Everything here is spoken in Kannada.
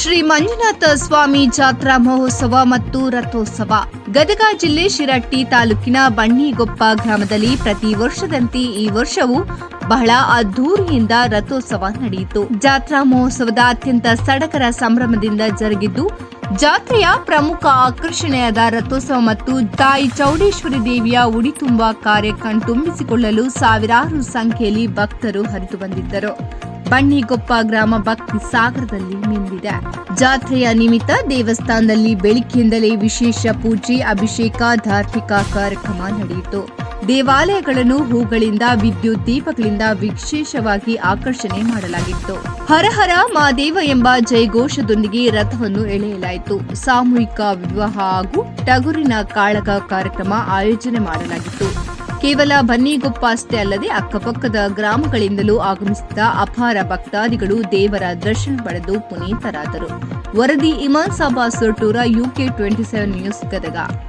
ಶ್ರೀ ಮಂಜುನಾಥ ಸ್ವಾಮಿ ಜಾತ್ರಾ ಮಹೋತ್ಸವ ಮತ್ತು ರಥೋತ್ಸವ. ಗದಗ ಜಿಲ್ಲೆ ಶಿರಟ್ಟಿ ತಾಲೂಕಿನ ಬಣ್ಣಿಗೊಪ್ಪ ಗ್ರಾಮದಲ್ಲಿ ಪ್ರತಿ ವರ್ಷದಂತೆ ಈ ವರ್ಷವೂ ಬಹಳ ಅದ್ದೂರಿಯಿಂದ ರಥೋತ್ಸವ ನಡೆಯಿತು. ಜಾತ್ರಾ ಮಹೋತ್ಸವದ ಅತ್ಯಂತ ಸಡಗರ ಸಂಭ್ರಮದಿಂದ ಜರುಗಿದ್ದು, ಜಾತ್ರೆಯ ಪ್ರಮುಖ ಆಕರ್ಷಣೆಯಾದ ರಥೋತ್ಸವ ಮತ್ತು ತಾಯಿ ಚೌಡೇಶ್ವರಿ ದೇವಿಯ ಉಡಿ ತುಂಬ ಕಾರ್ಯ ಕಣ್ತುಂಬಿಸಿಕೊಳ್ಳಲು ಸಾವಿರಾರು ಸಂಖ್ಯೆಯಲ್ಲಿ ಭಕ್ತರು ಹರಿದು ಬಂದಿದ್ದರು. ಬಣ್ಣಿಗೊಪ್ಪ ಗ್ರಾಮ ಭಕ್ತಿ ಸಾಗರದಲ್ಲಿ ನಿಂತಿದೆ. ಜಾತ್ರೆಯ ನಿಮಿತ್ತ ದೇವಸ್ಥಾನದಲ್ಲಿ ಬೆಳಿಗ್ಗೆಯಿಂದಲೇ ವಿಶೇಷ ಪೂಜೆ, ಅಭಿಷೇಕ, ಧಾರ್ಮಿಕ ಕಾರ್ಯಕ್ರಮ ನಡೆಯಿತು. ದೇವಾಲಯಗಳನ್ನು ಹೂಗಳಿಂದ, ವಿದ್ಯುತ್ ದೀಪಗಳಿಂದ ವಿಶೇಷವಾಗಿ ಆಕರ್ಷಣೆ ಮಾಡಲಾಗಿತ್ತು. ಹರಹರ ಹರ ಮಾದೇವ ಎಂಬ ಜಯಘೋಷದೊಂದಿಗೆ ರಥವನ್ನು ಎಳೆಯಲಾಯಿತು. ಸಾಮೂಹಿಕ ವಿವಾಹ ಹಾಗೂ ಟಗುರಿನ ಕಾಳಗ ಕಾರ್ಯಕ್ರಮ ಆಯೋಜನೆ ಮಾಡಲಾಗಿತ್ತು. ಕೇವಲ ಬನ್ನಿಗೊಪ್ಪ ಅಷ್ಟೇ ಅಲ್ಲದೆ ಅಕ್ಕಪಕ್ಕದ ಗ್ರಾಮಗಳಿಂದಲೂ ಆಗಮಿಸಿದ್ದ ಅಪಾರ ಭಕ್ತಾದಿಗಳು ದೇವರ ದರ್ಶನ ಪಡೆದು ಪುನೀತರಾದರು. ವರದಿ Iman Saba Sotura UK twenty seven news Gadag.